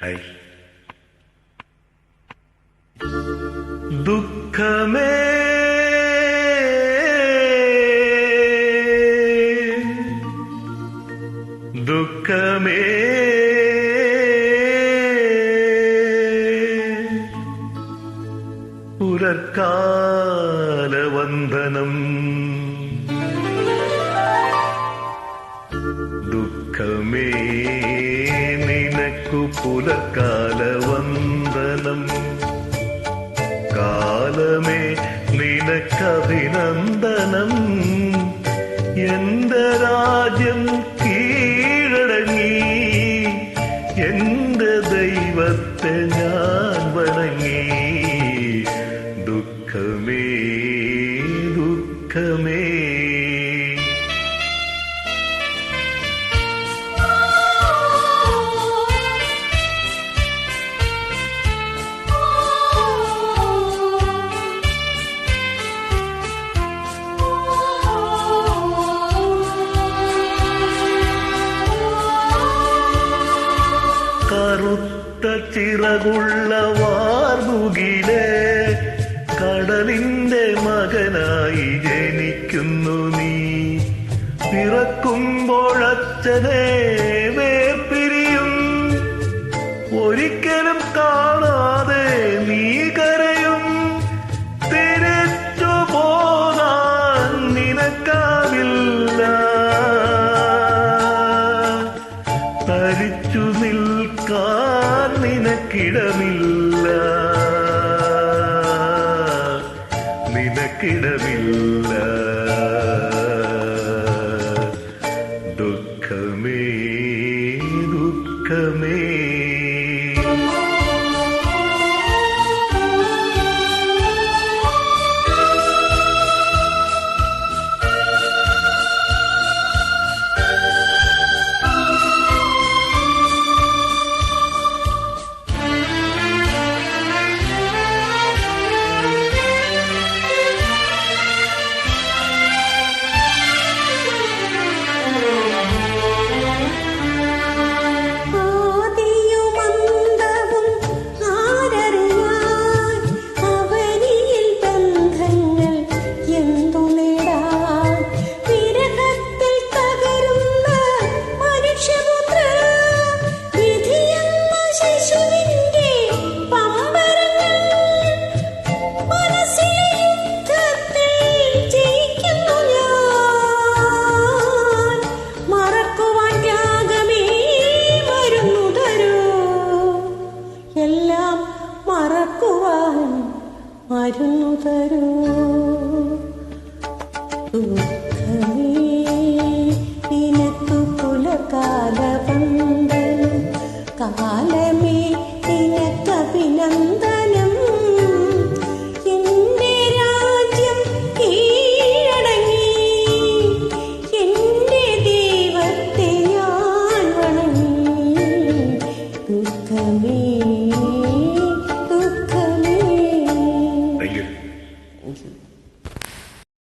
I ദുഃഖമേ ദുഃഖമേ പുരക്കാലവന്ദനം ദുഃഖമേ നിനക്കു പുലക്കാലവന്ദനം കാലമേ നിനക്കഭിനന്ദനം. എന്റെ രാജ്യം കറുത്ത ചിറകുള്ള വാർമുകിലെ കടലിന്റെ മകനായി ജനിക്കുന്നു നീ. പിറക്കുമ്പോഴച്ഛനെ വേർപിരിയും. ഒരിക്കലും കാണാതെ നീ കരയും. തിരിച്ചു പോകാൻ നിനക്കാവില്ല. തരിച്ചു നിനക്കിടമില്ല. നിനക്കിടമില്ല. I don't know.